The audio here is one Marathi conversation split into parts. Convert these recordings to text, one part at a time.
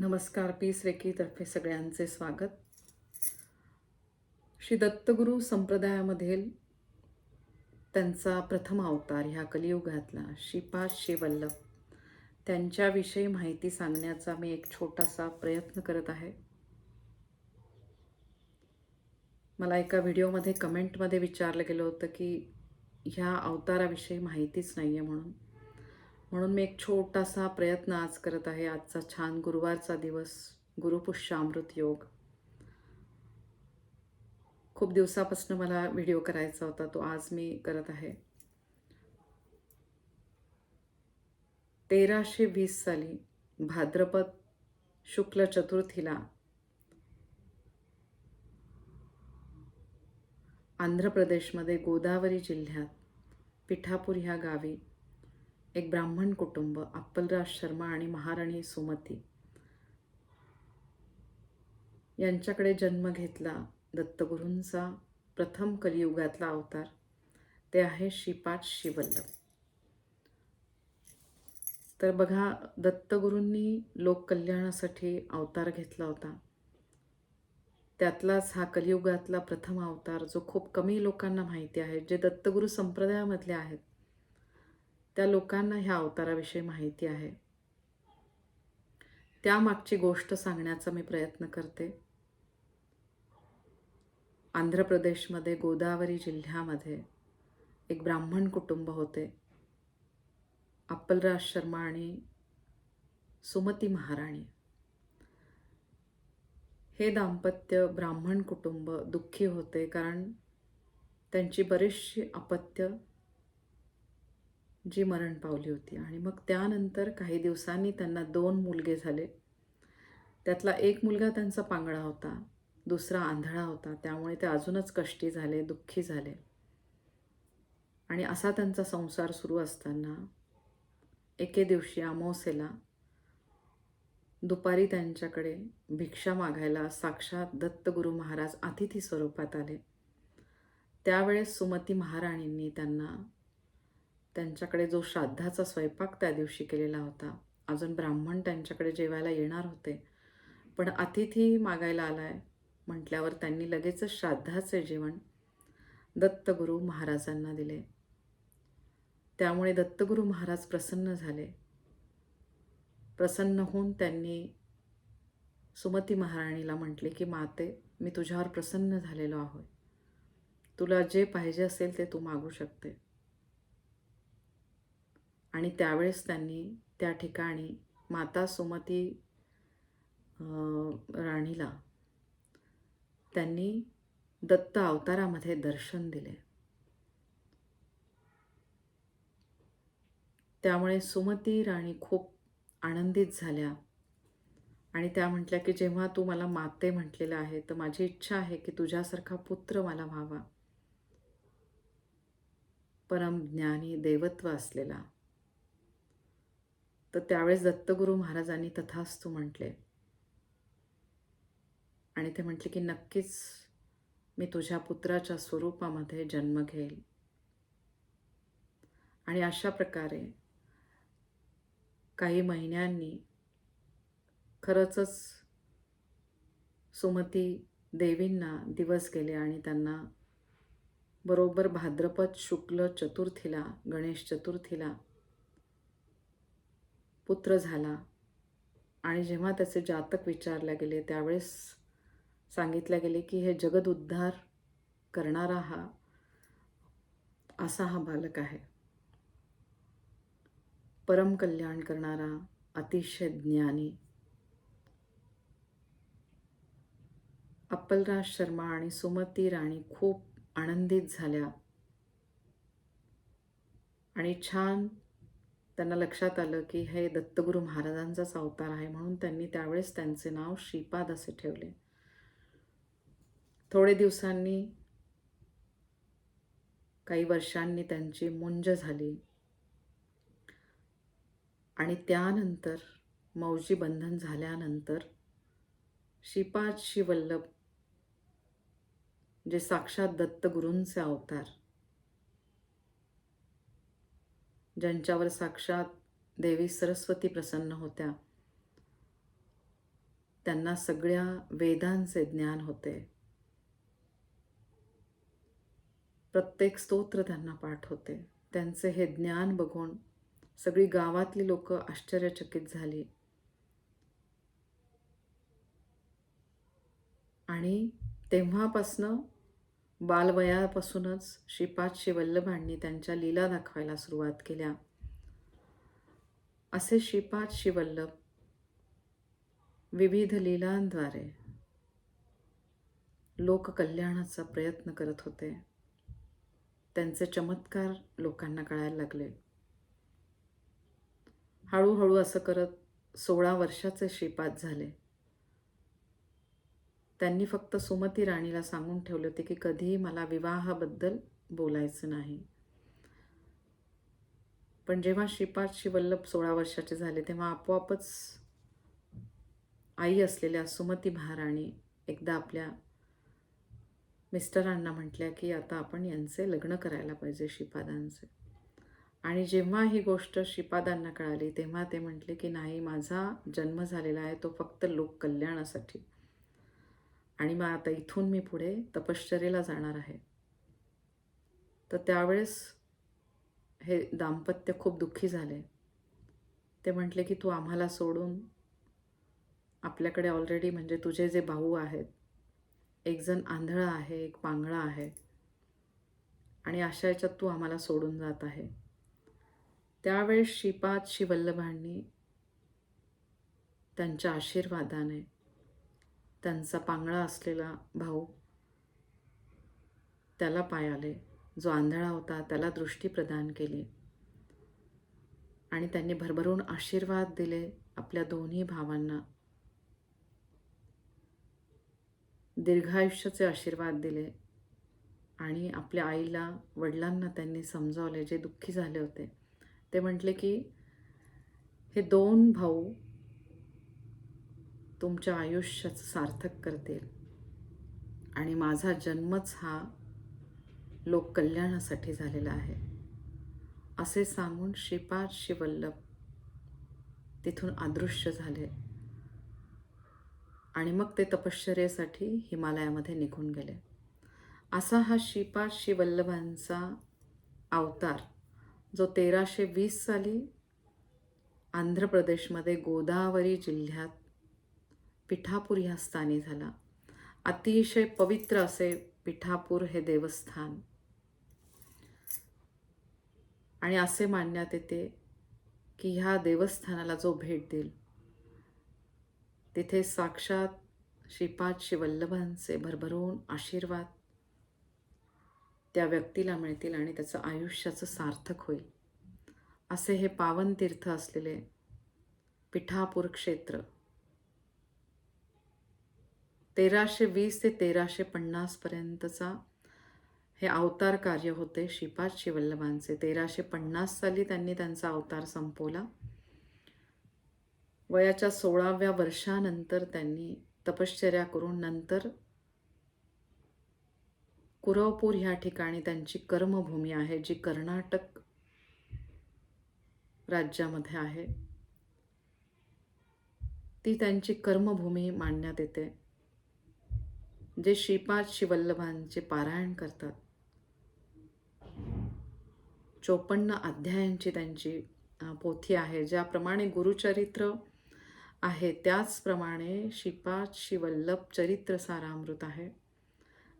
नमस्कार पीस रेकीतर्फे सगळ्यांचे स्वागत. श्री दत्तगुरू संप्रदायामधील त्यांचा प्रथम अवतार ह्या कलियुगातला श्रीपाद शिवल्लभ त्यांच्याविषयी माहिती सांगण्याचा मी एक छोटासा प्रयत्न करत आहे. मला एका व्हिडिओमध्ये कमेंटमध्ये विचारलं गेलं होतं की ह्या अवताराविषयी माहितीच नाही आहे म्हणून. म्हणून मी एक छोटासा प्रयत्न आज करत आहे. आजचा छान गुरुवारचा दिवस गुरुपुष्यामृत योग. खूप दिवसापासून मला व्हिडिओ करायचा होता तो आज मी करत आहे. तेराशे वीस साली भाद्रपद शुक्ल चतुर्थीला आंध्र प्रदेशमध्ये गोदावरी जिल्ह्यात पिठापूर ह्या गावी एक ब्राह्मण कुटुंब अप्पलराज शर्मा आणि महाराणी सुमती. यांच्याकडे जन्म घेतला दत्तगुरूंचा प्रथम कलियुगातला अवतार. ते आहे श्रीपाद शिवल्लभ. तर बघा दत्तगुरूंनी लोककल्याणासाठी अवतार घेतला होता. त्यातलाच हा कलियुगातला प्रथम अवतार जो खूप कमी लोकांना माहिती आहे जे दत्तगुरू संप्रदायामधले आहेत. त्या लोकांना ह्या अवताराविषयी माहिती आहे. त्यामागची गोष्ट सांगण्याचा मी प्रयत्न करते. आंध्र प्रदेशमध्ये गोदावरी जिल्ह्यामध्ये एक ब्राह्मण कुटुंब होते. अप्पलराज शर्मा आणि सुमती महाराणी. हे दाम्पत्य ब्राह्मण कुटुंब दुःखी होते कारण त्यांची बरीचशी अपत्य जी मरण पावली होती. आणि मग त्यानंतर काही दिवसांनी त्यांना दोन मुलगे झाले. त्यातला एक मुलगा त्यांचा पांगळा होता. दुसरा आंधळा होता. त्यामुळे ते अजूनच कष्टी झाले दुःखी झाले. आणि असा त्यांचा संसार सुरू असताना एके दिवशी अमावस्येला दुपारी त्यांच्याकडे भिक्षा मागायला साक्षात दत्तगुरू महाराज अतिथी स्वरूपात आले. त्यावेळेस सुमती महाराणींनी त्यांना त्यांच्याकडे जो श्राद्धाचा स्वयंपाक त्या दिवशी केलेला होता. अजून ब्राह्मण त्यांच्याकडे जेवायला येणार होते. पण अतिथी मागायला आलाय म्हटल्यावर त्यांनी लगेचच श्राद्धाचे जेवण दत्तगुरू महाराजांना दिले. त्यामुळे दत्तगुरू महाराज प्रसन्न झाले. प्रसन्न होऊन त्यांनी सुमती महाराणीला म्हटले की माते मी तुझ्यावर प्रसन्न झालेलो आहोत तुला जे पाहिजे असेल ते तू मागू शकते. आणि त्यावेळेस त्यांनी त्या ठिकाणी माता सुमती राणीला त्यांनी दत्त अवतारामध्ये दर्शन दिले. त्यामुळे सुमती राणी खूप आनंदित झाल्या. आणि त्या म्हटल्या की जेव्हा तू मला माते म्हटलेलं आहे तर माझी इच्छा आहे की तुझ्यासारखा पुत्र मला व्हावा. परम ज्ञानी देवत्व असलेला तर त्यावेळेस दत्तगुरू महाराजांनी तथास्तू म्हटले. आणि ते म्हटले की नक्कीच मी तुझ्या पुत्राच्या स्वरूपामध्ये जन्म घेईल. आणि अशा प्रकारे काही महिन्यांनी खरंचच सुमती देवींना दिवस गेले आणि त्यांना बरोबर भाद्रपद शुक्ल चतुर्थीला गणेश चतुर्थीला पुत्र झाला. आणि जेव्हा त्याचे जातक विचारले गेले त्यावेळेस सांगितले गेले की हे जगद उद्धार करणारा हा असा हा बालक आहे. परम कल्याण करणारा अतिशय ज्ञानी. अप्पलराज शर्मा आणि सुमती राणी खूप आनंदित झाल्या. आणि छान त्यांना लक्षात आलं की हे दत्तगुरू महाराजांचाच अवतार आहे म्हणून त्यांनी त्यावेळेस त्यांचे नाव श्रीपाद असे ठेवले. थोडे दिवसांनी काही वर्षांनी त्यांची मुंज झाली आणि त्यानंतर मौजी बंधन झाल्यानंतर श्रीपाद शिवल्लभ जे साक्षात दत्तगुरूंचे अवतार ज्यांच्यावर साक्षात देवी सरस्वती प्रसन्न होत्या. त्यांना सगळ्या वेदांचे ज्ञान होते. प्रत्येक स्तोत्र त्यांना पाठ होते. त्यांचे हे ज्ञान बघून सगळी गावातली लोक आश्चर्यचकित झाली. आणि तेव्हापासनं बालवयापासूनच श्रीपाद शिवल्लभांनी त्यांच्या लीला दाखवायला सुरुवात केल्या. असे श्रीपाद शिवल्लभ विविध लीलांद्वारे लोककल्याणाचा प्रयत्न करत होते. त्यांचे चमत्कार लोकांना कळायला लागले. हळूहळू असं करत सोळा वर्षाचे श्रीपाद झाले. त्यांनी फक्त सुमती राणीला सांगून ठेवले होते की कधीही मला विवाहाबद्दल बोलायचं नाही. पण जेव्हा श्रीपाद शिवल्लभ सोळा वर्षाचे झाले तेव्हा आपोआपच आई असलेल्या सुमती महाराणी एकदा आपल्या मिस्टरांना म्हटल्या की आता आपण यांचे लग्न करायला पाहिजे श्रीपादांचे. आणि जेव्हा ही गोष्ट श्रीपादांना कळाली तेव्हा ते म्हटले की नाही माझा जन्म झालेला आहे तो फक्त लोककल्याणासाठी. आणि मग आता इथून मी पुढे तपश्चरेला जाणार आहे. तर त्यावेळेस हे दाम्पत्य खूप दुःखी झाले. ते म्हटले की तू आम्हाला सोडून आपल्याकडे ऑलरेडी म्हणजे तुझे जे भाऊ आहेत एक जण आंधळा आहे एक पांगळा आहे आणि अशा याच्यात तू आम्हाला सोडून जात आहे. त्यावेळेस श्रीपाद शिवल्लभांनी त्यांच्या आशीर्वादाने त्यांचा पांगळा असलेला भाऊ त्याला पाय आले. जो आंधळा होता त्याला दृष्टी प्रदान केली आणि त्यांनी भरभरून आशीर्वाद दिले आपल्या दोन्ही भावांना. दीर्घायुष्याचे आशीर्वाद दिले आणि आपल्या आईला वडिलांना त्यांनी समजावले. जे दुःखी झाले होते ते म्हटले की हे दोन भाऊ तुमच्या आयुष्याचं सार्थक करतील आणि माझा जन्मच हा लोककल्याणासाठी झालेला आहे. असे सांगून श्रीपाद शिवल्लभ तिथून अदृश्य झाले. आणि मग ते तपश्चर्येसाठी हिमालयामध्ये निघून गेले. असा हा श्रीपाद शिवल्लभांचा अवतार जो तेराशे वीस साली आंध्र प्रदेशमध्ये गोदावरी जिल्ह्यात पिठापूर ह्या स्थानी झाला. अतिशय पवित्र असे पिठापूर हे देवस्थान. आणि असे मानण्यात येते की ह्या देवस्थानाला जो भेट देईल तिथे साक्षात श्रीपाद शिवल्लभांचे भरभरून आशीर्वाद त्या व्यक्तीला मिळतील आणि त्याचं आयुष्याचं सार्थक होईल. असे हे पावन तीर्थ असलेले पिठापूर क्षेत्र तेराशे वीस ते तेराशे पन्नासपर्यंतचा हे अवतार कार्य होते श्रीपाद शिवल्लभांचे. तेराशे पन्नास साली त्यांनी त्यांचा अवतार संपवला. वयाच्या सोळाव्या वर्षानंतर त्यांनी तपश्चर्या करून नंतर कुरवपूर ह्या ठिकाणी त्यांची कर्मभूमी आहे जी कर्नाटक राज्यामध्ये आहे. ती त्यांची कर्मभूमी मानण्यात येते. जे श्रीपाद शिवल्लभांचे पारायण करतात. चोपन्न अध्यायांची त्यांची पोथी आहे. ज्याप्रमाणे गुरुचरित्र आहे त्याचप्रमाणे श्रीपाद शिवल्लभ चरित्र सारामृत आहे.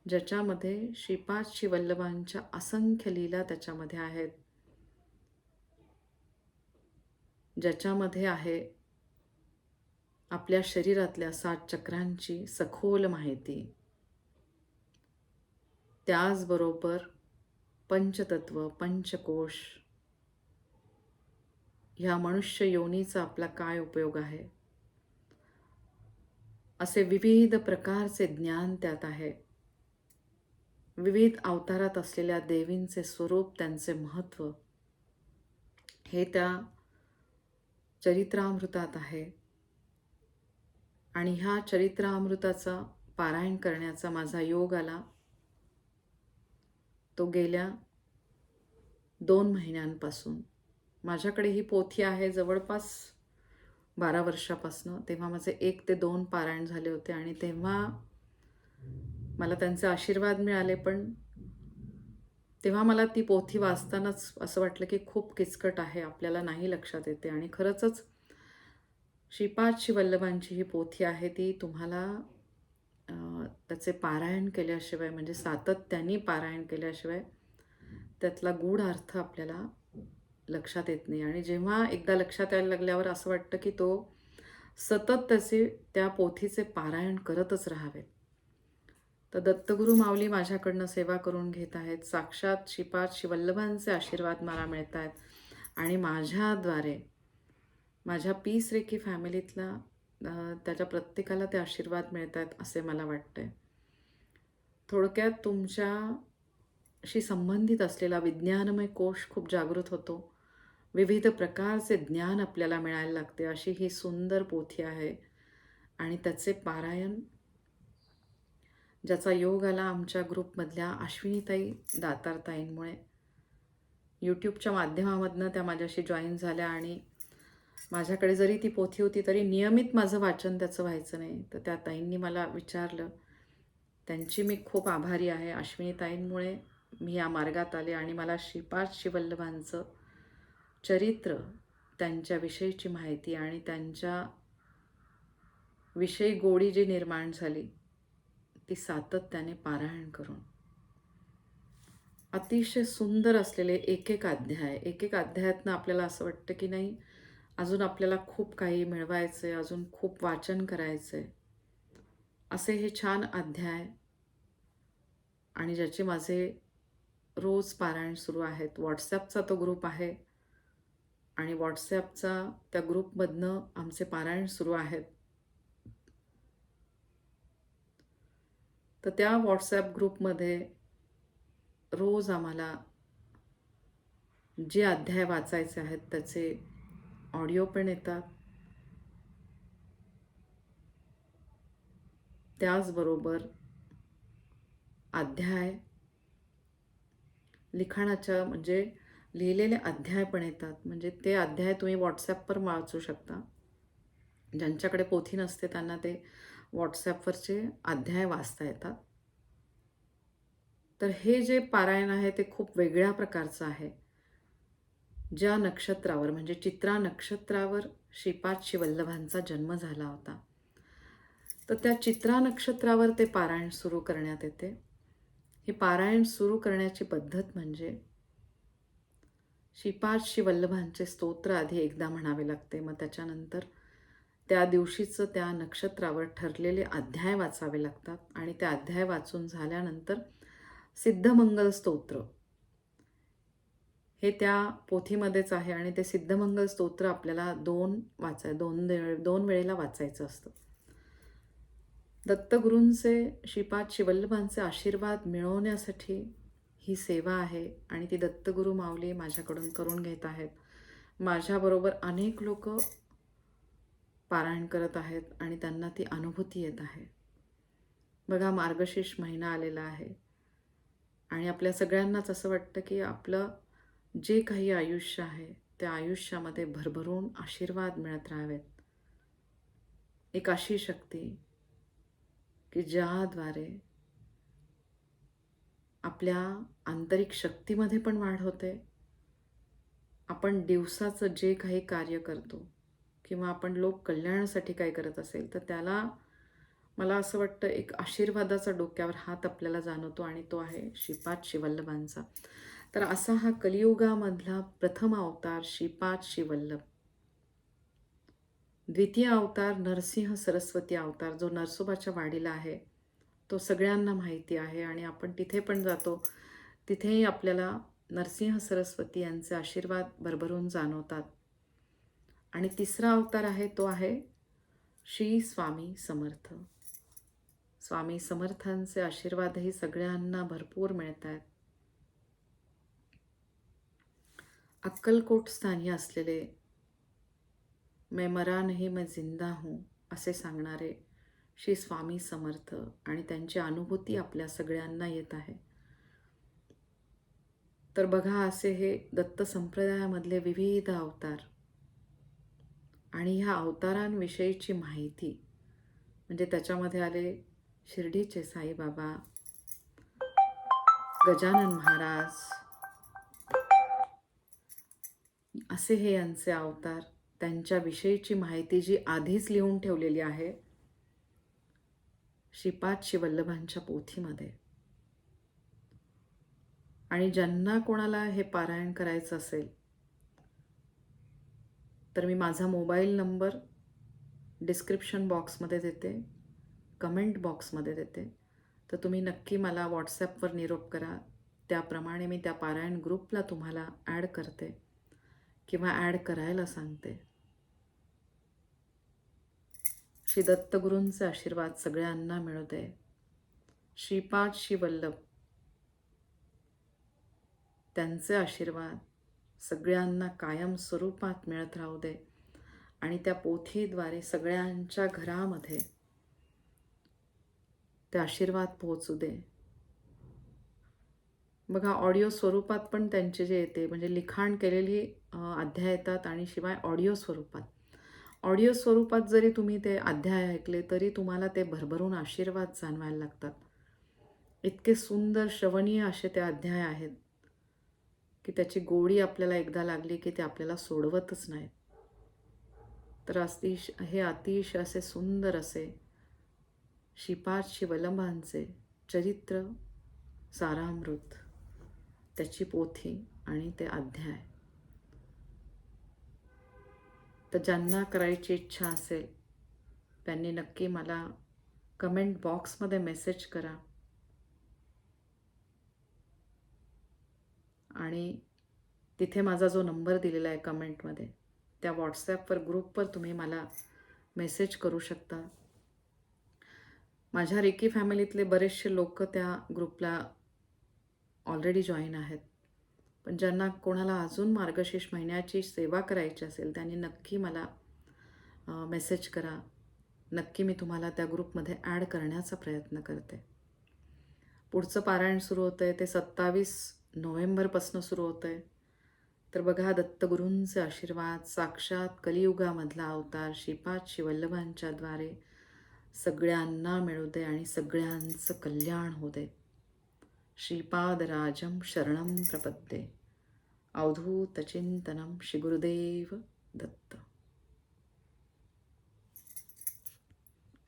ज्याच्यामध्ये श्रीपाद शिवल्लभांच्या असंख्य लीला त्याच्यामध्ये आहेत. ज्याच्यामध्ये आहे आपल्या शरीरातल्या सात चक्रांची सखोल माहिती. त्याचबरोबर पंचतत्व पंचकोश ह्या मनुष्य योनीचा आपला काय उपयोग आहे? असे विविध प्रकारचे ज्ञान त्यात आहे. विविध अवतारात असलेल्या देवींचे स्वरूप त्यांचे महत्त्व हे त्या चरित्रामृतात आहे. आणि ह्या चरित्रामृताचा पारायण करण्याचा माझा योग आला. तो गेल्या दोन महिन्यांपासून. माझ्याकडे ही पोथी आहे जवळपास बारा वर्षापासनं. तेव्हा माझे एक ते दोन पारायण झाले होते आणि तेव्हा मला त्यांचे आशीर्वाद मिळाले पण तेव्हा मला ती पोथी वाचतानाच असं वाटलं की खूप किचकट आहे आपल्याला नाही लक्षात येते. आणि खरंचच श्रीपाद शिवल्लभांची ही पोथी आहे ती तुम्हाला त्याचे पारायण केल्याशिवाय म्हणजे सातत्याने पारायण केल्याशिवाय त्यातला गूढ अर्थ आपल्याला लक्षात येत नाही. आणि जेव्हा एकदा लक्षात यायला लागल्यावर असं वाटतं की तो सतत त्याचे त्या पोथीचे पारायण करतच राहावेत तर दत्तगुरू माऊली माझ्याकडनं सेवा करून घेत आहेत. साक्षात शिपात शिवल्लभांचे आशीर्वाद मला मिळत आहेत आणि माझ्याद्वारे माझ्या पीस रेखी फॅमिलीतला त्याच्या प्रत्येकाला ते आशीर्वाद मिळत आहेत असे मला वाटते थोडक्यात तुमच्याशी संबंधित असलेला विज्ञानमय कोश खूप जागृत होतो. विविध प्रकारचे ज्ञान आपल्याला मिळायला लागते. अशी ही सुंदर पोथी आहे. आणि त्याचे पारायण ज्याचा योग आला आमच्या ग्रुपमधल्या अश्विनीताई दातारताईंमुळे. यूट्यूबच्या माध्यमामधनं त्या माझ्याशी जॉईन झाल्या आणि माझ्याकडे जरी ती पोथी होती तरी नियमित माझं वाचन त्याचं व्हायचं नाही. तर त्या ताईंनी मला विचारलं त्यांची मी खूप आभारी आहे. अश्विनीताईंमुळे मी या मार्गात आले आणि मला श्रीपाद शिवल्लभांचं चरित्र त्यांच्याविषयीची माहिती आणि त्यांच्या विषयी गोडी जी निर्माण झाली ती सातत्याने पारायण करून. अतिशय सुंदर असलेले एक एक अध्याय. एक एक अध्यायातनं आपल्याला असं वाटतं की नाही अजून आपल्याला खूप काही मिळवायचं आहे अजून खूप वाचन करायचं आहे असे हे छान अध्याय. आणि ज्याचे माझे रोज पारायण सुरू आहेत. व्हॉट्सॲपचा तो ग्रुप आहे. आणि व्हॉट्सॲपचा त्या ग्रुपमधनं आमचे पारायण सुरू आहेत. तर त्या व्हॉट्सॲप ग्रुपमध्ये रोज आम्हाला जे अध्याय वाचायचे आहेत त्याचे ऑडिओ पण येतात. त्याचबरोबर अध्याय लिखाणाच्या म्हणजे लिहिलेले अध्याय पण येतात. म्हणजे ते अध्याय तुम्ही व्हॉट्सॲपवर वाचू शकता. ज्यांच्याकडे पोथी नसते त्यांना ते व्हॉट्सॲपवरचे अध्याय वाचता येतात. तर हे जे पारायण आहे ते खूप वेगळ्या प्रकारचं आहे. ज्या नक्षत्रावर म्हणजे चित्रा नक्षत्रावर श्रीपाद शिवल्लभांचा जन्म झाला होता. तर त्या चित्रा नक्षत्रावर ते पारायण सुरू करण्यात येते. हे पारायण सुरू करण्याची पद्धत म्हणजे श्रीपाद शिवल्लभांचे स्तोत्र आधी एकदा म्हणावे लागते. मग त्याच्यानंतर त्या दिवशीचं त्या नक्षत्रावर ठरलेले अध्याय वाचावे लागतात आणि त्या अध्याय वाचून झाल्यानंतर सिद्धमंगल स्तोत्र. हे त्या पोथीमध्येच आहे आणि ते सिद्धमंगल स्तोत्र आपल्याला दोन वाचाय दोन दोन वेळेला वाचायचं असतं. दत्तगुरूंचे श्रीपाद शिवल्लभांचे आशीर्वाद मिळवण्यासाठी ही सेवा आहे आणि ती दत्तगुरू माऊली माझ्याकडून करून घेत आहेत. माझ्याबरोबर अनेक लोक पारायण करत आहेत आणि त्यांना ती अनुभूती येत आहे. बघा मार्गशीर्ष महिना आलेला आहे आणि आपल्या सगळ्यांनाच असं वाटतं की आपलं जे काही आयुष्य आहे त्या आयुष्यामध्ये भरभरून आशीर्वाद मिळत राहावेत. एक अशी शक्ती की ज्याद्वारे आपल्या आंतरिक शक्तीमध्ये पण वाढ होते. आपण दिवसाचं जे काही कार्य करतो किंवा आपण लोक कल्याणासाठी काय करत असेल तर त्याला मला असं वाटतं एक आशीर्वादाचा डोक्यावर हात आपल्याला जाणवतो आणि तो आहे श्रीपाद शिवल्लभांचा. तर असा हा कलियुगामधला प्रथम अवतार श्रीपाद शिवल्लभ द्वितीय अवतार नरसिंह सरस्वती अवतार जो नरसोबाच्या वाडीला आहे तो सगळ्यांना माहिती आहे आणि आपण तिथे पण जातो. तिथेही आपल्याला नरसिंह सरस्वती यांचे आशीर्वाद भरभरून जाणवतात. आणि तिसरा अवतार आहे तो आहे श्री स्वामी समर्थ. स्वामी समर्थांचे आशीर्वादही सगळ्यांना भरपूर मिळत आहेत अक्कलकोट स्थानी असलेले मैं मरा नाही मैं जिंदा हूँ असे सांगणारे श्री स्वामी समर्थ आणि त्यांची अनुभूती आपल्या सगळ्यांना येत आहे. तर बघा असे हे दत्त संप्रदायामधले विविध अवतार आणि ह्या अवतारांविषयीची माहिती म्हणजे त्याच्यामध्ये आले शिर्डीचे साईबाबा गजानन महाराज असे हे यांचे अवतार त्यांच्याविषयीची माहिती जी आधीच लिहून ठेवलेली आहे श्रीपाद शिवल्लभांच्या पोथीमध्ये. आणि ज्यांना कोणाला हे पारायण करायचं असेल तर मी माझा मोबाईल नंबर डिस्क्रिप्शन बॉक्समध्ये देते कमेंट बॉक्समध्ये देते. तर तुम्ही नक्की मला व्हॉट्सॲपवर निरोप करा. त्याप्रमाणे मी त्या पारायण ग्रुपला तुम्हाला ॲड करते. किंवा ॲड करायला सांगते. श्री दत्तगुरूंचे आशीर्वाद सगळ्यांना मिळू दे. श्रीपाद श्री वल्लभ त्यांचे आशीर्वाद सगळ्यांना कायम स्वरूपात मिळत राहू दे आणि त्या पोथीद्वारे सगळ्यांच्या घरामध्ये ते आशीर्वाद पोहोचू दे. बघा ऑडिओ स्वरूपात पण त्यांचे जे येते म्हणजे लिखाण केलेली अध्याय येतात आणि शिवाय ऑडिओ स्वरूपात. ऑडिओ स्वरूपात जरी तुम्ही ते अध्याय ऐकले तरी तुम्हाला ते भरभरून आशीर्वाद जाणवायला लागतात. इतके सुंदर श्रवणीय असे ते अध्याय आहेत की त्याची गोडी आपल्याला एकदा लागली की ते आपल्याला सोडवतच नाहीत. तर अतिश हे अतिशय असे सुंदर असे शिपाद शिवलंबांचे चरित्र सारामृत. त्याची पोथी आणि ते अध्याय. तर ज्यांना करायची इच्छा असेल त्यांनी नक्की मला कमेंट बॉक्समध्ये मेसेज करा. आणि तिथे माझा जो नंबर दिलेला आहे कमेंटमध्ये त्या व्हॉट्सॲपवर ग्रुपवर तुम्ही मला मेसेज करू शकता. माझ्या रिकी फॅमिलीतले बरेचसे लोक त्या ग्रुपला ऑलरेडी जॉईन आहेत. पण ज्यांना कोणाला अजून मार्गशीर्ष महिन्याची सेवा करायची असेल त्यांनी नक्की मला मेसेज करा. नक्की मी तुम्हाला त्या ग्रुपमध्ये ॲड करण्याचा प्रयत्न करते. पुढचं पारायण सुरू होतं आहे ते सत्तावीस नोव्हेंबरपासून सुरू होतं आहे तर बघा दत्तगुरूंचे आशीर्वाद साक्षात कलियुगामधला अवतार श्रीपाद शिवल्लभांच्या द्वारे सगळ्यांना मिळू दे आणि सगळ्यांचं कल्याण होऊ दे. श्रीपादराजं शरणं प्रपद्ये। अवधूतचिन्तनं श्रीगुरुदेव दत्त।